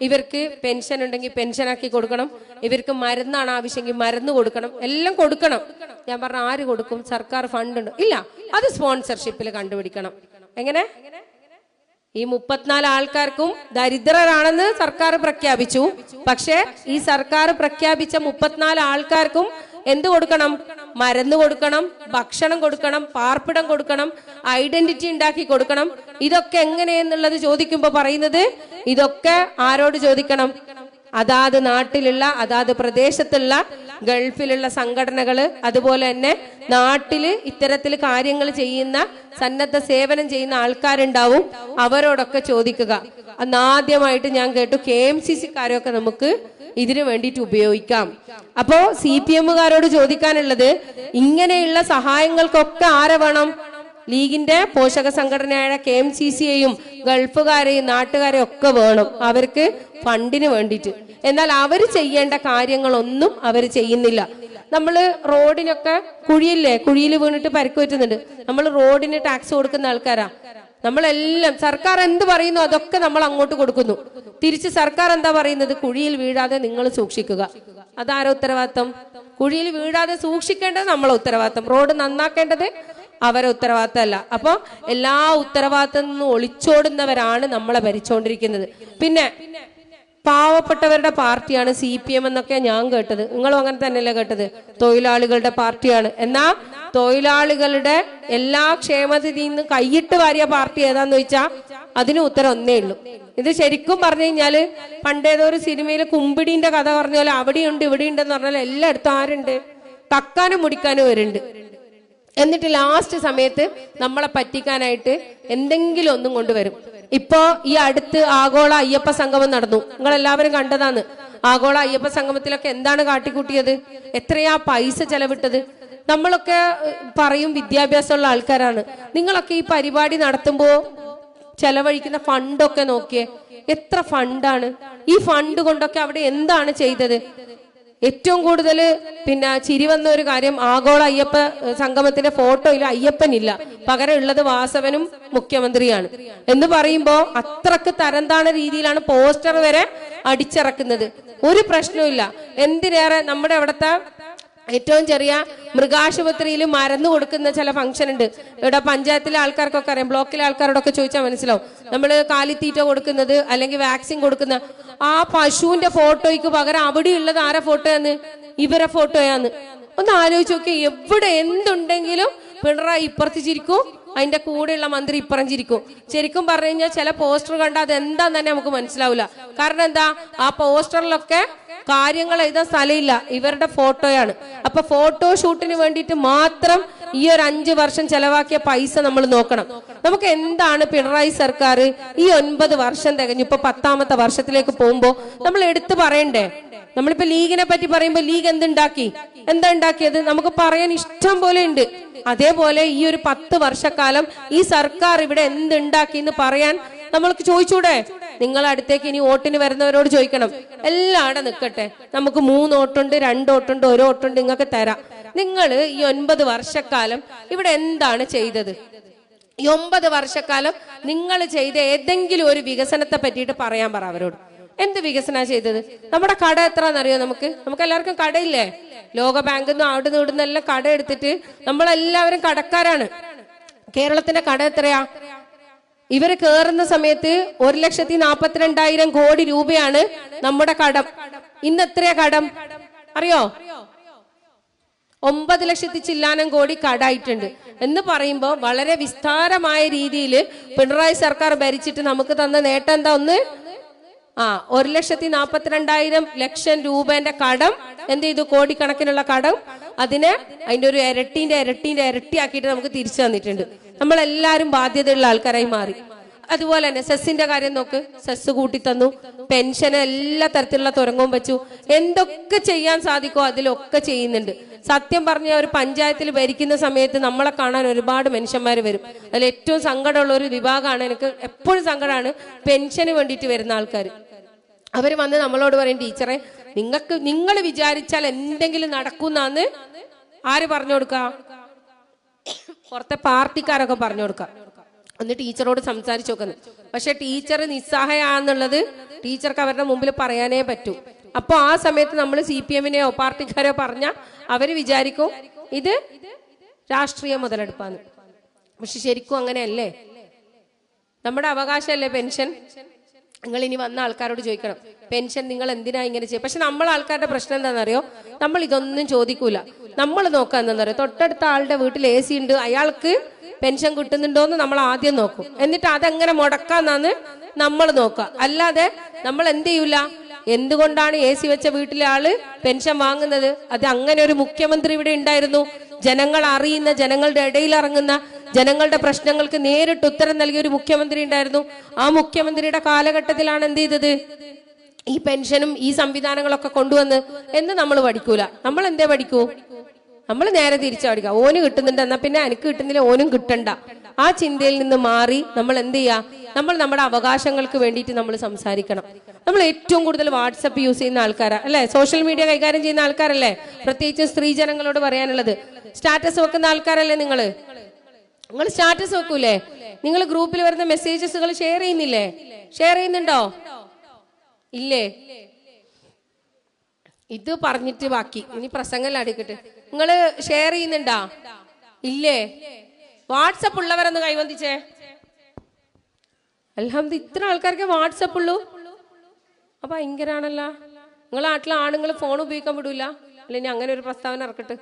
ഇവർക്ക് പെൻഷൻ ഉണ്ടെങ്കിൽ പെൻഷൻ ആക്കി കൊടുക്കണം. ഇവർക്ക് മരുന്നാണ് ആവശ്യമെങ്കിൽ മരുന്ന് കൊടുക്കണം. എല്ലാം കൊടുക്കണം. ഞാൻ പറഞ്ഞ ആര് കൊടുക്കും? സർക്കാർ ഫണ്ട് ഉണ്ട്. ഇല്ല അത് സ്പോൺസർഷിപ്പിൽ കണ്ടുപിടിക്കണം. എങ്ങനെ? ഈ മുപ്പത്തിനാല് ആൾക്കാർക്കും ദരിദ്രരാണെന്ന് സർക്കാർ പ്രഖ്യാപിച്ചു. പക്ഷേ ഈ സർക്കാർ പ്രഖ്യാപിച്ച മുപ്പത്തിനാല് ആൾക്കാർക്കും എന്ത് കൊടുക്കണം? മരുന്ന് കൊടുക്കണം ഭക്ഷണം കൊടുക്കണം പാർപ്പിടം കൊടുക്കണം ഐഡന്റിറ്റി ഉണ്ടാക്കി കൊടുക്കണം. ഇതൊക്കെ എങ്ങനെയെന്നുള്ളത് ചോദിക്കുമ്പോൾ പറയുന്നത് ഇതൊക്കെ ആരോട് ചോദിക്കണം? അതാത് നാട്ടിലുള്ള അതാത് പ്രദേശത്തുള്ള ഗൾഫിലുള്ള സംഘടനകൾ അതുപോലെ തന്നെ നാട്ടിൽ ഇത്തരത്തിൽ കാര്യങ്ങൾ ചെയ്യുന്ന സന്നദ്ധ സേവനം ചെയ്യുന്ന ആൾക്കാരുണ്ടാവും. അവരോടൊക്കെ ചോദിക്കുക. അന്നാദ്യമായിട്ട് ഞാൻ കേട്ടു കെ എം സി സിക്കാരൊക്കെ നമുക്ക് ഇതിനു വേണ്ടിയിട്ട് ഉപയോഗിക്കാം. അപ്പോ സി പി എമ്മുകാരോട് ചോദിക്കാനുള്ളത് ഇങ്ങനെയുള്ള സഹായങ്ങൾക്കൊക്കെ ആരെ വേണം? ലീഗിന്റെ പോഷക സംഘടനയായ കെ എം സി സിയെയും ഗൾഫുകാരെയും നാട്ടുകാരെയും ഒക്കെ വേണം. അവർക്ക് ഫണ്ടിന് വേണ്ടിയിട്ട്. എന്നാൽ അവർ ചെയ്യേണ്ട കാര്യങ്ങളൊന്നും അവർ ചെയ്യുന്നില്ല. നമ്മൾ റോഡിനൊക്കെ കുഴിയില്ലേ? കുഴിയിൽ വീണിട്ട് പരിക്ക് നമ്മൾ റോഡിന് ടാക്സ് കൊടുക്കുന്ന ആൾക്കാരാ. നമ്മളെല്ലാം സർക്കാർ എന്ത് പറയുന്നു അതൊക്കെ നമ്മൾ അങ്ങോട്ട് കൊടുക്കുന്നു. തിരിച്ച് സർക്കാർ എന്താ പറയുന്നത്? കുഴിയിൽ വീഴാതെ നിങ്ങൾ സൂക്ഷിക്കുക. അതാരോ ഉത്തരവാദിത്തം? കുഴിയിൽ വീഴാതെ സൂക്ഷിക്കേണ്ടത് നമ്മളെ ഉത്തരവാദിത്തം. റോഡ് നന്നാക്കേണ്ടത് അവരെ ഉത്തരവാദിത്തമല്ല. അപ്പൊ എല്ലാ ഉത്തരവാദിത്തം നിന്നും ഒളിച്ചോടുന്നവരാണ് നമ്മളെ ഭരിച്ചുകൊണ്ടിരിക്കുന്നത് പിന്നെ പാവപ്പെട്ടവരുടെ പാർട്ടിയാണ് സി പി എം എന്നൊക്കെ ഞാൻ കേട്ടത്. നിങ്ങളും അങ്ങനെ തന്നെയല്ലേ കേട്ടത്? തൊഴിലാളികളുടെ പാർട്ടിയാണ്. എന്നാ തൊഴിലാളികളുടെ എല്ലാ നിന്ന് കൈയിട്ട് വാരിയ പാർട്ടി ഏതാന്ന് ചോദിച്ചാ അതിന് ഉത്തരം ഒന്നേ ഉള്ളൂ. ഇത് ശരിക്കും പറഞ്ഞു കഴിഞ്ഞാൽ പണ്ടേതോ ഒരു സിനിമയിൽ കുമ്പിടിന്റെ കഥ പറഞ്ഞ പോലെ അവിടെയുണ്ട് ഇവിടെയുണ്ടെന്ന് പറഞ്ഞാൽ എല്ലായിടത്തും ആരുണ്ട്? കക്കാനും മുടിക്കാനും വരുന്നുണ്ട് എന്നിട്ട് ലാസ്റ്റ് സമയത്ത് നമ്മളെ പറ്റിക്കാനായിട്ട് എന്തെങ്കിലും ഒന്നും കൊണ്ടുവരും. ഇപ്പോ ഈ അടുത്ത് ആഗോള അയ്യപ്പ സംഗമം നടന്നു. നിങ്ങൾ എല്ലാവരും കണ്ടതാണ്. ആഗോള അയ്യപ്പ സംഗമത്തിലൊക്കെ എന്താണ് കാട്ടിക്കൂട്ടിയത്? എത്രയാ പൈസ ചെലവിട്ടത്? നമ്മളൊക്കെ പറയും വിദ്യാഭ്യാസമുള്ള ആൾക്കാരാണ്. നിങ്ങളൊക്കെ ഈ പരിപാടി നടത്തുമ്പോ ചെലവഴിക്കുന്ന ഫണ്ടൊക്കെ നോക്കിയേ. എത്ര ഫണ്ടാണ്? ഈ ഫണ്ട് കൊണ്ടൊക്കെ അവിടെ എന്താണ് ചെയ്തത്? ഏറ്റവും കൂടുതൽ പിന്നെ ചിരി വന്ന ഒരു കാര്യം ആഗോള അയ്യപ്പ സംഗമത്തിന്റെ ഫോട്ടോയിൽ അയ്യപ്പനില്ല. പകരം ഉള്ളത് വാസവനും മുഖ്യമന്ത്രിയാണ്. എന്ന് പറയുമ്പോൾ അത്രയ്ക്ക് തരംതാണ രീതിയിലാണ് പോസ്റ്റർ വരെ അടിച്ചിറക്കുന്നത്. ഒരു പ്രശ്നവുമില്ല. എന്തിനേറെ നമ്മുടെ അവിടുത്തെ ഏറ്റവും ചെറിയ മൃഗാശുപത്രിയിൽ മരുന്ന് കൊടുക്കുന്ന ചില ഫംഗ്ഷൻ ഉണ്ട്. ഇവിടെ പഞ്ചായത്തിലെ ആൾക്കാർക്കൊക്കെ അറിയാം. ബ്ലോക്കിലെ ആൾക്കാരോടൊക്കെ ചോദിച്ചാൽ മനസ്സിലാവും. നമ്മൾ കാലിത്തീറ്റ കൊടുക്കുന്നത് അല്ലെങ്കിൽ വാക്സിൻ കൊടുക്കുന്ന ആ പശുവിന്റെ ഫോട്ടോയ്ക്ക് പകരം അവിടെ ഉള്ളത് ആരെ ഫോട്ടോയാന്ന് ഇവരെ ഫോട്ടോയാന്ന് ഒന്ന് ആലോചിച്ച് നോക്കി. എവിടെ എന്തുണ്ടെങ്കിലും പിണറായി ഇപ്പുറത്ത് ചിരിക്കും അതിന്റെ കൂടെയുള്ള മന്ത്രി ഇപ്പുറം ചിരിക്കും. ശരിക്കും പറഞ്ഞു കഴിഞ്ഞാൽ ചില പോസ്റ്റർ കണ്ടാൽ അത് എന്താന്ന് തന്നെ നമുക്ക് മനസ്സിലാവില്ല കാരണം എന്താ? ആ പോസ്റ്ററിലൊക്കെ കാര്യങ്ങൾ എഴുതാൻ സ്ഥലമില്ല. ഇവരുടെ ഫോട്ടോയാണ്. അപ്പൊ ഫോട്ടോ ഷൂട്ടിന് വേണ്ടിയിട്ട് മാത്രം ഈ ഒരു അഞ്ചു വർഷം ചെലവാക്കിയ പൈസ നമ്മൾ നോക്കണം. നമുക്ക് എന്താണ് പിണറായി സർക്കാർ ഈ ഒൻപത് വർഷം തികഞ്ഞു. ഇപ്പൊ പത്താമത്തെ വർഷത്തിലേക്ക് പോകുമ്പോ നമ്മൾ എടുത്തു പറയണ്ടേ? നമ്മളിപ്പോ ലീഗിനെ പറ്റി പറയുമ്പോൾ ലീഗ് എന്തുണ്ടാക്കി? എന്താ ഉണ്ടാക്കിയത്? നമുക്ക് പറയാൻ ഇഷ്ടം പോലെ ഉണ്ട്. അതേപോലെ ഈ ഒരു പത്ത് വർഷക്കാലം ഈ സർക്കാർ ഇവിടെ എന്തുണ്ടാക്കി എന്ന് പറയാൻ നമ്മൾക്ക് ചോദിച്ചൂടെ? നിങ്ങൾ അടുത്തേക്ക് ഇനി വോട്ടിന് വരുന്നവരോട് ചോദിക്കണം. എല്ലാം അവിടെ നിൽക്കട്ടെ നമുക്ക് മൂന്ന് വോട്ടുണ്ട് രണ്ട് വോട്ടുണ്ട് ഒരു വോട്ടുണ്ട് നിങ്ങൾക്ക് തരാം. നിങ്ങൾ ഈ ഒൻപത് വർഷക്കാലം ഇവിടെ എന്താണ് ചെയ്തത്? ഈ ഒമ്പത് വർഷക്കാലം നിങ്ങൾ ചെയ്ത ഏതെങ്കിലും ഒരു വികസനത്തെ പറ്റിയിട്ട് പറയാൻ പറ അവരോട്. എന്ത് വികസന ചെയ്തത്? നമ്മുടെ കട എത്രന്നറിയോ നമുക്ക്? നമുക്ക് എല്ലാവർക്കും കടയില്ലേ? ലോക ബാങ്കിൽ നിന്നും അവിടെ നിന്ന് ഇവിടുന്ന് എല്ലാം കട എടുത്തിട്ട് നമ്മളെല്ലാവരും കടക്കാരാണ്. കേരളത്തിന്റെ കട എത്രയാ? ഇവർ കേറുന്ന സമയത്ത് ഒരു ലക്ഷത്തി നാപ്പത്തിരണ്ടായിരം കോടി രൂപയാണ് നമ്മുടെ കടം. ഇന്ന് എത്രയാ കടം? അറിയോ? ഒമ്പത് ലക്ഷത്തി ചില്ലാനം കോടി കടായിട്ടുണ്ട്. എന്ന് പറയുമ്പോൾ വളരെ വിസ്താരമായ രീതിയിൽ പിണറായി സർക്കാർ ഭരിച്ചിട്ട് നമുക്ക് തന്ന നേട്ടം എന്താ ഒന്ന്? ആ ഒരു ലക്ഷത്തി നാപ്പത്തിരണ്ടായിരം ലക്ഷം രൂപന്റെ കടം. എന്ത് ചെയ്തു? കോടിക്കണക്കിനുള്ള കടം. അതിനെ അതിന്റെ ഒരു ഇരട്ടിന്റെ ഇരട്ടിന്റെ ഇരട്ടിയാക്കിയിട്ട് നമുക്ക് തിരിച്ചു തന്നിട്ടുണ്ട്. നമ്മളെല്ലാരും ബാധ്യതയുള്ള ആൾക്കാരായി മാറി. അതുപോലെ തന്നെ സെസ്സിന്റെ കാര്യം നോക്ക്. സെസ് കൂട്ടി തന്നു പെൻഷൻ എല്ലാ തരത്തിലുള്ള തുരങ്കവും വെച്ചു. എന്തൊക്കെ ചെയ്യാൻ സാധിക്കോ അതിലൊക്കെ ചെയ്യുന്നുണ്ട്. സത്യം പറഞ്ഞ ഒരു പഞ്ചായത്തിൽ ഭരിക്കുന്ന സമയത്ത് നമ്മളെ കാണാൻ ഒരുപാട് മനുഷ്യന്മാർ വരും. അതിൽ ഏറ്റവും സങ്കടമുള്ള ഒരു വിഭാഗമാണ് എനിക്ക് എപ്പോഴും സങ്കടമാണ് പെൻഷന് വേണ്ടിയിട്ട് വരുന്ന ആൾക്കാർ അവർ വന്ന് നമ്മളോട് പറയും ടീച്ചറെ നിങ്ങൾക്ക് നിങ്ങൾ വിചാരിച്ചാൽ എന്തെങ്കിലും നടക്കുന്നാന്ന് ആര് പറഞ്ഞു കൊടുക്ക? പുറത്തെ പാർട്ടിക്കാരൊക്കെ പറഞ്ഞു കൊടുക്കാം. ഒന്ന് ടീച്ചറോട് സംസാരിച്ചു നോക്കുന്നത് പക്ഷെ ടീച്ചർ നിസ്സഹായാന്നുള്ളത് ടീച്ചർക്ക് അവരുടെ മുമ്പിൽ പറയാനേ പറ്റൂ. അപ്പോൾ ആ സമയത്ത് നമ്മൾ സി പി എമ്മിനെയോ പാർട്ടിക്കാരോ പറഞ്ഞാൽ അവർ വിചാരിക്കും ഇത് രാഷ്ട്രീയ മുതലെടുപ്പാന്ന്. പക്ഷെ ശരിക്കും അങ്ങനെയല്ലേ? നമ്മുടെ അവകാശമല്ലേ പെൻഷൻ? നിങ്ങൾ ഇനി വന്ന ആൾക്കാരോട് ചോദിക്കണം പെൻഷൻ നിങ്ങൾ എന്തിനാ ഇങ്ങനെ ചെയ്യും? പക്ഷെ നമ്മൾ ആൾക്കാരുടെ പ്രശ്നം എന്താണെന്നറിയോ? നമ്മൾ ഇതൊന്നും ചോദിക്കൂല. നമ്മൾ നോക്കുക എന്താണെന്നറിയോ? തൊട്ടടുത്ത ആളുടെ വീട്ടിൽ എ സി ഉണ്ട്. അയാൾക്ക് പെൻഷൻ കിട്ടുന്നുണ്ടോ എന്ന് നമ്മൾ ആദ്യം നോക്കും. എന്നിട്ട് അതെങ്ങനെ മുടക്കാന്നാന്ന് നമ്മൾ നോക്കുക. അല്ലാതെ നമ്മൾ എന്ത് ചെയ്യൂല? എന്തുകൊണ്ടാണ് എ സി വെച്ച വീട്ടിലെ ആൾ പെൻഷൻ വാങ്ങുന്നത്? അത് അങ്ങനെ ഒരു മുഖ്യമന്ത്രി ഇവിടെ ഉണ്ടായിരുന്നു. ജനങ്ങൾ അറിയുന്ന ജനങ്ങളുടെ ഇടയിൽ ഇറങ്ങുന്ന ജനങ്ങളുടെ പ്രശ്നങ്ങൾക്ക് നേരിട്ട് ഉത്തരം നൽകിയ ഒരു മുഖ്യമന്ത്രി ഉണ്ടായിരുന്നു. ആ മുഖ്യമന്ത്രിയുടെ കാലഘട്ടത്തിലാണ് എന്ത് ചെയ്തത്? ഈ പെൻഷനും ഈ സംവിധാനങ്ങളൊക്കെ കൊണ്ടുവന്ന് എന്ന് നമ്മൾ പഠിക്കൂല. നമ്മൾ എന്തേ പഠിക്കൂ? നമ്മൾ നേരെ തിരിച്ചു പഠിക്കുക ഓന് കിട്ടുന്നുണ്ട് എന്നാ പിന്നെ എനിക്ക് കിട്ടുന്നില്ല ഓനും കിട്ടണ്ട. ആ ചിന്തയിൽ നിന്ന് മാറി നമ്മൾ എന്ത് ചെയ്യുക നമ്മൾ നമ്മുടെ അവകാശങ്ങൾക്ക് വേണ്ടിയിട്ട് നമ്മൾ സംസാരിക്കണം. നമ്മൾ ഏറ്റവും കൂടുതൽ വാട്സപ്പ് യൂസ് ചെയ്യുന്ന ആൾക്കാരാ അല്ലെ? സോഷ്യൽ മീഡിയ കൈകാര്യം ചെയ്യുന്ന ആൾക്കാരല്ലേ? പ്രത്യേകിച്ച് സ്ത്രീജനങ്ങളോട് പറയാനുള്ളത്. സ്റ്റാറ്റസ് വെക്കുന്ന ആൾക്കാരല്ലേ നിങ്ങൾ നിങ്ങൾ സ്റ്റാറ്റസ് വെക്കൂലേ? നിങ്ങൾ ഗ്രൂപ്പിൽ വരുന്ന മെസ്സേജസുകൾ ഷെയർ ചെയ്യുന്നില്ലേ? ഷെയർ ചെയ്യുന്നുണ്ടോ? ഇല്ലേ? ഇത് പറഞ്ഞിട്ട് ബാക്കി. ഇനി പ്രസംഗം അടിക്കട്ടെ. നിങ്ങൾ ഷെയർ ചെയ്യുന്നുണ്ടാ? ഇല്ലേ? വാട്സപ്പ് ഉള്ളവരൊന്ന് കൈവന്തിച്ചേ. അല്ലാതെ ഇത്ര ആൾക്കാർക്ക് വാട്സപ്പ് ഉള്ളൂ. അപ്പൊ ഭയങ്കരാണല്ലോ. നിങ്ങളെ നാട്ടിലെ ആണുങ്ങൾ ഫോൺ ഉപയോഗിക്കാൻ വിടൂല. അല്ല ഇനി അങ്ങനെ ഒരു പ്രസ്താവന ഇറക്കട്ടെ?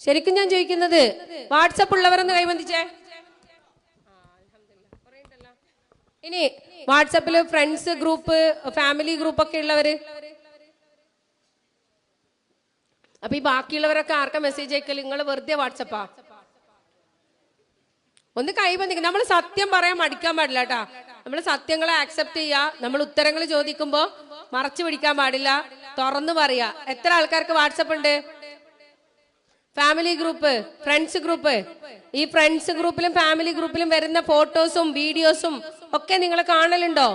ശരിക്കും ഞാൻ ചോദിക്കുന്നത് വാട്സപ്പ് ഉള്ളവരൊന്ന് കൈവന്തിച്ചേ. ഇനി വാട്സപ്പിൽ ഫ്രണ്ട്സ് ഗ്രൂപ്പ് ഫാമിലി ഗ്രൂപ്പ് ഒക്കെ ഉള്ളവര്? അപ്പൊ ഈ ബാക്കിയുള്ളവരൊക്കെ ആർക്കാ മെസ്സേജ് അയക്കൽ? നിങ്ങൾ വെറുതെ വാട്സപ്പാ ഒന്ന് കൈബന്ധിക്കും നമ്മൾ സത്യം പറയാൻ മടിക്കാൻ പാടില്ല കേട്ടാ നമ്മൾ സത്യങ്ങളെ ആക്സെപ്റ്റ് ചെയ്യാ. നമ്മൾ ഉത്തരങ്ങൾ ചോദിക്കുമ്പോ മറച്ചു പിടിക്കാൻ പാടില്ല. തുറന്നു പറയാ. എത്ര ആൾക്കാർക്ക് വാട്സപ്പ് ഉണ്ട്? ഫാമിലി ഗ്രൂപ്പ് ഫ്രണ്ട്സ് ഗ്രൂപ്പ് ഈ ഫ്രണ്ട്സ് ഗ്രൂപ്പിലും ഫാമിലി ഗ്രൂപ്പിലും വരുന്ന ഫോട്ടോസും വീഡിയോസും ഒക്കെ നിങ്ങൾ കാണലുണ്ടോ?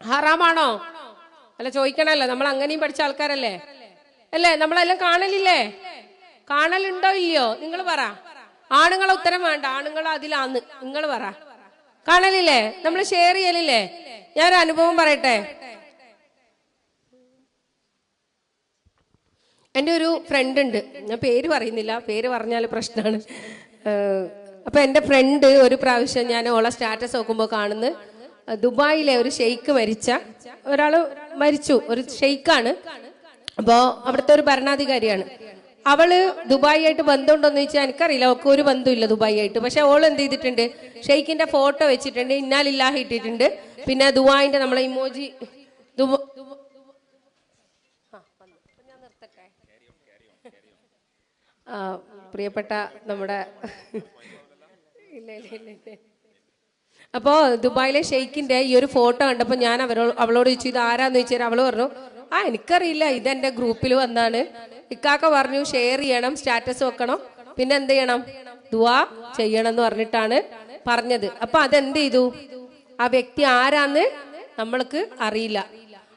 ഹറാമാണോ? അല്ല ചോദിക്കണല്ലോ. നമ്മൾ അങ്ങനെയും പഠിച്ച ആൾക്കാരല്ലേ? അല്ലേ? നമ്മളെല്ലാം കാണലില്ലേ? കാണലുണ്ടോ ഇല്ലയോ? നിങ്ങൾ പറ. ആണുങ്ങളെ ഉത്തരം വേണ്ട. ആണുങ്ങൾ അതിലാന്ന്. നിങ്ങൾ പറ. കാണലില്ലേ? നമ്മൾ ഷെയർ ചെയ്യലില്ലേ? ഞാനൊരു അനുഭവം പറയട്ടെ. എന്റെ ഒരു ഫ്രണ്ട് ഉണ്ട്. ഞാൻ പേര് പറയുന്നില്ല. പേര് പറഞ്ഞാൽ പ്രശ്നമാണ് അപ്പൊ എന്റെ ഫ്രണ്ട് ഒരു പ്രാവശ്യം ഞാൻ ഓളെ സ്റ്റാറ്റസ് നോക്കുമ്പോൾ കാണുന്നു. ദുബായിലെ ഒരു ഷെയ്ക്ക് മരിച്ച. ഒരാൾ മരിച്ചു. ഒരു ഷെയ്ക്കാണ്. അപ്പോൾ അവിടുത്തെ ഒരു ഭരണാധികാരിയാണ്. അവൾ ദുബായി ആയിട്ട് ബന്ധമുണ്ടോന്ന് ചോദിച്ചാൽ എനിക്കറിയില്ല. അവൾക്ക് ഒരു ബന്ധമില്ല ദുബായി ആയിട്ട് പക്ഷെ ഓൾ എന്ത് ചെയ്തിട്ടുണ്ട്? ഷെയ്ഖിന്റെ ഫോട്ടോ വെച്ചിട്ടുണ്ട്. ഇന്നാലില്ലാഹ് ഇട്ടിട്ടുണ്ട്. പിന്നെ ദുബായിന്റെ നമ്മളെ ഇമോജി ദുബ പ്രിയപ്പെട്ട നമ്മുടെ ഇല്ല ഇല്ല ഇല്ല അപ്പോ ദുബായിലെ ഷെയ്ഖിന്റെ ഈ ഒരു ഫോട്ടോ കണ്ടപ്പോ ഞാൻ അവരോട് അവളോട് ചോദിച്ചു ഇത് ആരാന്ന് ചോദിച്ചാൽ അവൾ പറഞ്ഞു ആ എനിക്കറിയില്ല. ഇതെന്റെ ഗ്രൂപ്പിൽ വന്നാണ്. ഇക്കാക്ക പറഞ്ഞു ഷെയർ ചെയ്യണം സ്റ്റാറ്റസ് വെക്കണം. പിന്നെ എന്ത് ചെയ്യണം? ദുവാ ചെയ്യണം എന്ന് പറഞ്ഞിട്ടാണ് പറഞ്ഞത്. അപ്പൊ അതെന്ത് ചെയ്തു? ആ വ്യക്തി ആരാന്ന് നമ്മൾക്ക് അറിയില്ല.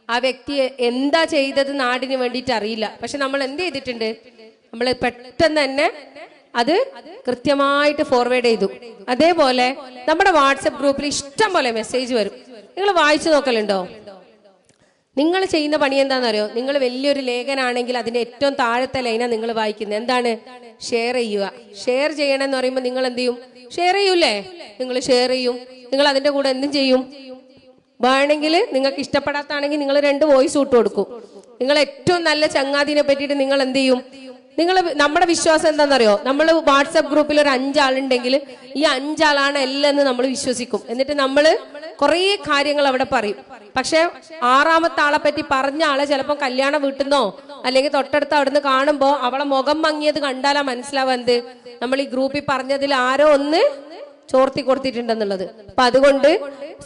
ആ വ്യക്തി എന്താ ചെയ്തത് നാടിന് വേണ്ടിയിട്ട് അറിയില്ല. പക്ഷെ നമ്മൾ എന്ത് ചെയ്തിട്ടുണ്ട്? നമ്മൾ പെട്ടെന്ന് തന്നെ അത് കൃത്യമായിട്ട് ഫോർവേഡ് ചെയ്തു. അതേപോലെ നമ്മുടെ വാട്സപ്പ് ഗ്രൂപ്പിൽ ഇഷ്ടം പോലെ മെസ്സേജ് വരും. നിങ്ങൾ വായിച്ചു നോക്കലുണ്ടോ? നിങ്ങൾ ചെയ്യുന്ന പണി എന്താണെന്നറിയോ? നിങ്ങൾ വലിയൊരു ലേഖനാണെങ്കിൽ അതിന്റെ ഏറ്റവും താഴത്തെ ലൈനാണ് നിങ്ങൾ വായിക്കുന്നത്. എന്താണ്? ഷെയർ ചെയ്യുക. ഷെയർ ചെയ്യണം എന്ന് പറയുമ്പോൾ നിങ്ങൾ എന്ത് ചെയ്യും? ഷെയർ ചെയ്യൂലേ നിങ്ങൾ ഷെയർ ചെയ്യും. നിങ്ങൾ അതിന്റെ കൂടെ എന്തും ചെയ്യും? വേണമെങ്കിൽ നിങ്ങൾക്ക് ഇഷ്ടപ്പെടാത്താണെങ്കിൽ നിങ്ങൾ രണ്ട് വോയിസ് ഇട്ട് കൊടുക്കും. നിങ്ങൾ ഏറ്റവും നല്ല ചങ്ങാതിനെ പറ്റിയിട്ട് നിങ്ങൾ എന്ത് ചെയ്യും? നിങ്ങൾ നമ്മുടെ വിശ്വാസം എന്താണെന്നറിയോ? നമ്മൾ വാട്സപ്പ് ഗ്രൂപ്പിൽ ഒരു അഞ്ചാളുണ്ടെങ്കിൽ ഈ അഞ്ചാളാണ് എല്ലാം എന്ന് നമ്മൾ വിശ്വസിക്കും. എന്നിട്ട് നമ്മൾ കുറേ കാര്യങ്ങൾ അവിടെ പറയും. പക്ഷെ ആറാമത്തെ ആളെ പറ്റി പറഞ്ഞ ആളെ ചിലപ്പോൾ കല്യാണം വീട്ടുന്നോ അല്ലെങ്കിൽ തൊട്ടടുത്ത് അവിടുന്ന് കാണുമ്പോൾ അവളെ മുഖം മങ്ങിയത് കണ്ടാലാ മനസ്സിലാവുക എന്ത്? നമ്മൾ ഈ ഗ്രൂപ്പിൽ പറഞ്ഞതിൽ ആരോ ഒന്ന് ചോർത്തി കൊടുത്തിട്ടുണ്ടെന്നുള്ളത്. അപ്പൊ അതുകൊണ്ട്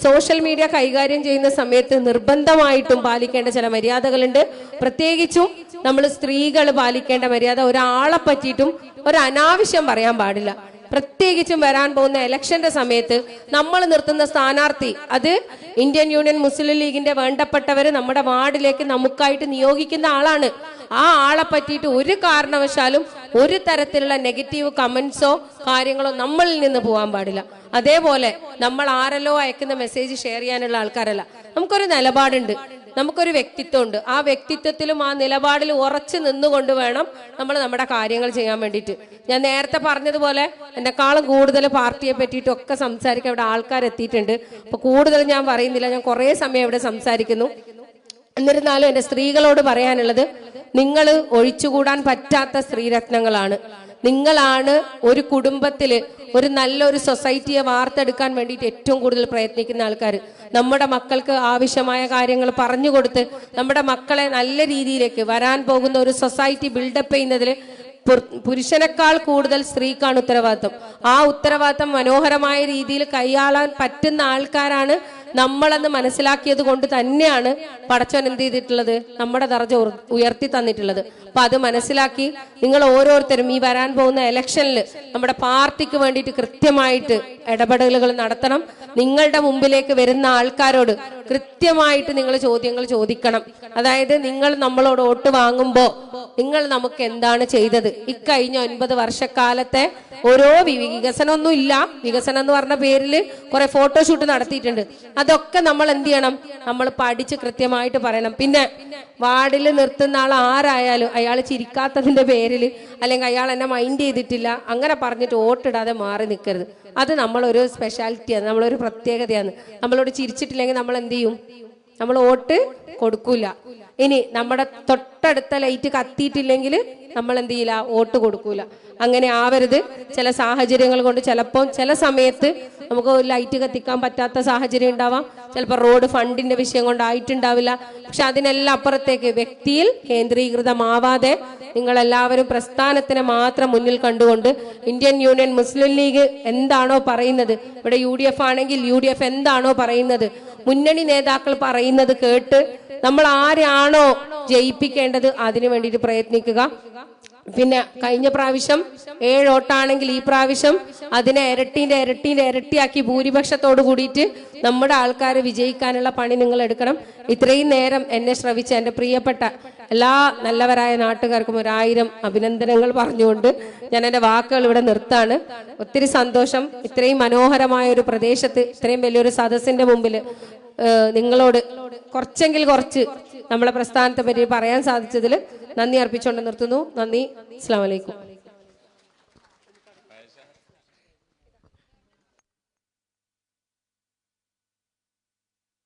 സോഷ്യൽ മീഡിയ കൈകാര്യം ചെയ്യുന്ന സമയത്ത് നിർബന്ധമായിട്ടും പാലിക്കേണ്ട ചില മര്യാദകളുണ്ട്. പ്രത്യേകിച്ചും നമ്മൾ സ്ത്രീകൾ പാലിക്കേണ്ട മര്യാദ ഒരാളെ പറ്റിയിട്ടും ഒരു അനാവശ്യം പറയാൻ പാടില്ല. പ്രത്യേകിച്ചും വരാൻ പോകുന്ന ഇലക്ഷന്റെ സമയത്ത് നമ്മൾ നിർത്തുന്ന സ്ഥാനാർത്ഥി അത് ഇന്ത്യൻ യൂണിയൻ മുസ്ലിം ലീഗിന്റെ വേണ്ടപ്പെട്ടവര് നമ്മുടെ വാർഡിലേക്ക് നമുക്കായിട്ട് നിയോഗിക്കുന്ന ആളാണ്. ആ ആളെ പറ്റിയിട്ട് ഒരു കാരണവശാലും ഒരു തരത്തിലുള്ള നെഗറ്റീവ് കമന്റ്സോ കാര്യങ്ങളോ നമ്മളിൽ നിന്ന് പോകാൻ പാടില്ല. അതേപോലെ നമ്മൾ ആരല്ലോ അയക്കുന്ന മെസ്സേജ് ഷെയർ ചെയ്യാനുള്ള ആൾക്കാരല്ല. നമുക്കൊരു നിലപാടുണ്ട്. നമുക്കൊരു വ്യക്തിത്വമുണ്ട്. ആ വ്യക്തിത്വത്തിലും ആ നിലപാടിലും ഉറച്ചു നിന്നുകൊണ്ട് വേണം നമ്മൾ നമ്മുടെ കാര്യങ്ങൾ ചെയ്യാൻ വേണ്ടിയിട്ട്. ഞാൻ നേരത്തെ പറഞ്ഞതുപോലെ എന്നെക്കാളും കൂടുതൽ പാർട്ടിയെ പറ്റിയിട്ടൊക്കെ സംസാരിക്കാൻ ഇവിടെ ആൾക്കാർ എത്തിയിട്ടുണ്ട്. അപ്പൊ കൂടുതൽ ഞാൻ പറയുന്നില്ല. ഞാൻ കുറേ സമയം ഇവിടെ സംസാരിക്കുന്നു. എന്നിരുന്നാലും എന്റെ സ്ത്രീകളോട് പറയാനുള്ളത് നിങ്ങൾ ഒഴിച്ചുകൂടാൻ പറ്റാത്ത സ്ത്രീരത്നങ്ങളാണ്. നിങ്ങളാണ് ഒരു കുടുംബത്തിൽ ഒരു നല്ലൊരു സൊസൈറ്റിയെ വാർത്തെടുക്കാൻ വേണ്ടിയിട്ട് ഏറ്റവും കൂടുതൽ പ്രയത്നിക്കുന്ന ആൾക്കാർ. നമ്മുടെ മക്കൾക്ക് ആവശ്യമായ കാര്യങ്ങൾ പറഞ്ഞു കൊടുത്ത് നമ്മുടെ മക്കളെ നല്ല രീതിയിലേക്ക് വരാൻ പോകുന്ന ഒരു സൊസൈറ്റി ബിൽഡപ്പ് ചെയ്യുന്നതിൽ പുരുഷനേക്കാൾ കൂടുതൽ സ്ത്രീക്കാണ് ഉത്തരവാദിത്വം. ആ ഉത്തരവാദിത്വം മനോഹരമായ രീതിയിൽ കൈയാളാൻ പറ്റുന്ന ആൾക്കാരാണ് നമ്മളെന്ന് മനസ്സിലാക്കിയത് കൊണ്ട് തന്നെയാണ് പടച്ചോൻ എന്ത് ചെയ്തിട്ടുള്ളത്? നമ്മുടെ ദർജ ഉയർത്തി തന്നിട്ടുള്ളത്. അപ്പൊ അത് മനസ്സിലാക്കി നിങ്ങൾ ഓരോരുത്തരും ഈ വരാൻ പോകുന്ന ഇലക്ഷനിൽ നമ്മുടെ പാർട്ടിക്ക് വേണ്ടിയിട്ട് കൃത്യമായിട്ട് ഇടപെടലുകൾ നടത്തണം. നിങ്ങളുടെ മുമ്പിലേക്ക് വരുന്ന ആൾക്കാരോട് കൃത്യമായിട്ട് നിങ്ങൾ ചോദ്യങ്ങൾ ചോദിക്കണം. അതായത് നിങ്ങൾ നമ്മളോട് വോട്ട് വാങ്ങുമ്പോൾ നിങ്ങൾ നമുക്ക് എന്താണ് ചെയ്തത്? ഇക്കഴിഞ്ഞ ഒൻപത് വർഷക്കാലത്തെ ഓരോ വികസനമൊന്നും ഇല്ല വികസനം എന്ന് പറഞ്ഞ പേരിൽ കുറെ ഫോട്ടോഷൂട്ട് നടത്തിയിട്ടുണ്ട്. അതൊക്കെ നമ്മൾ എന്ത് ചെയ്യണം? നമ്മൾ പഠിച്ച് കൃത്യമായിട്ട് പറയണം. പിന്നെ വാർഡിൽ നിർത്തുന്ന ആൾ ആരായാലും അയാൾ ചിരിക്കാത്തതിന്റെ പേരിൽ അല്ലെങ്കിൽ അയാൾ എന്നെ മൈൻഡ് ചെയ്തിട്ടില്ല അങ്ങനെ പറഞ്ഞിട്ട് വോട്ടിടാതെ മാറി നിൽക്കരുത് അത് നമ്മളൊരു സ്പെഷ്യാലിറ്റിയാണ് നമ്മളൊരു പ്രത്യേകതയാണ്. നമ്മളോട് ചിരിച്ചിട്ടില്ലെങ്കിൽ നമ്മൾ എന്ത് ചെയ്യും? നമ്മൾ വോട്ട് കൊടുക്കൂല. ഇനി നമ്മുടെ തൊട്ടടുത്ത ലൈറ്റ് കത്തിയിട്ടില്ലെങ്കിൽ നമ്മൾ എന്ത് ചെയ്യില്ല വോട്ട് കൊടുക്കൂല. അങ്ങനെ ആവരുത്. ചില സാഹചര്യങ്ങൾ കൊണ്ട് ചിലപ്പോൾ ചില സമയത്ത് നമുക്ക് ലൈറ്റ് കത്തിക്കാൻ പറ്റാത്ത സാഹചര്യം ഉണ്ടാവാം. ചിലപ്പോൾ റോഡ് ഫണ്ടിന്റെ വിഷയം കൊണ്ടായിട്ടുണ്ടാവില്ല. പക്ഷെ അതിനെല്ലാം അപ്പുറത്തേക്ക് വ്യക്തിയിൽ കേന്ദ്രീകൃതമാവാതെ നിങ്ങൾ എല്ലാവരും പ്രസ്ഥാനത്തിനെ മാത്രം മുന്നിൽ കണ്ടുകൊണ്ട് ഇന്ത്യൻ യൂണിയൻ മുസ്ലിം ലീഗ് എന്താണോ പറയുന്നത്? ഇവിടെ യു ആണെങ്കിൽ യു എന്താണോ പറയുന്നത്? മുന്നണി നേതാക്കൾ പറയുന്നത് കേട്ട് നമ്മൾ ആരാണോ ജയിപ്പിക്കേണ്ടത് അതിനു വേണ്ടിയിട്ട് പ്രയത്നിക്കുക. പിന്നെ കഴിഞ്ഞ പ്രാവശ്യം ഏഴ് വോട്ടാണെങ്കിൽ ഈ പ്രാവശ്യം അതിനെ ഇരട്ടീന്റെ ഇരട്ടീന്റെ ഇരട്ടിയാക്കി ഭൂരിപക്ഷത്തോട് കൂടിയിട്ട് നമ്മുടെ ആൾക്കാരെ വിജയിക്കാനുള്ള പണി നിങ്ങൾ എടുക്കണം. ഇത്രയും നേരം എന്നെ ശ്രവിച്ച എന്റെ പ്രിയപ്പെട്ട എല്ലാ നല്ലവരായ നാട്ടുകാർക്കും ഒരായിരം അഭിനന്ദനങ്ങൾ പറഞ്ഞുകൊണ്ട് ഞാൻ എന്റെ വാക്കുകൾ ഇവിടെ നിർത്താണ്. ഒത്തിരി സന്തോഷം. ഇത്രയും മനോഹരമായ ഒരു പ്രദേശത്ത് ഇത്രയും വലിയൊരു സദസ്സിന്റെ മുമ്പിൽ നിങ്ങളോട് കുറച്ചെങ്കിൽ കുറച്ച് നമ്മളെ പ്രസ്ഥാനത്തെ പറ്റി പറയാൻ സാധിച്ചതിൽ നന്ദി അർപ്പിച്ചുകൊണ്ട് നിർത്തുന്നു. നന്ദി. അസ്സാം വലൈക്കും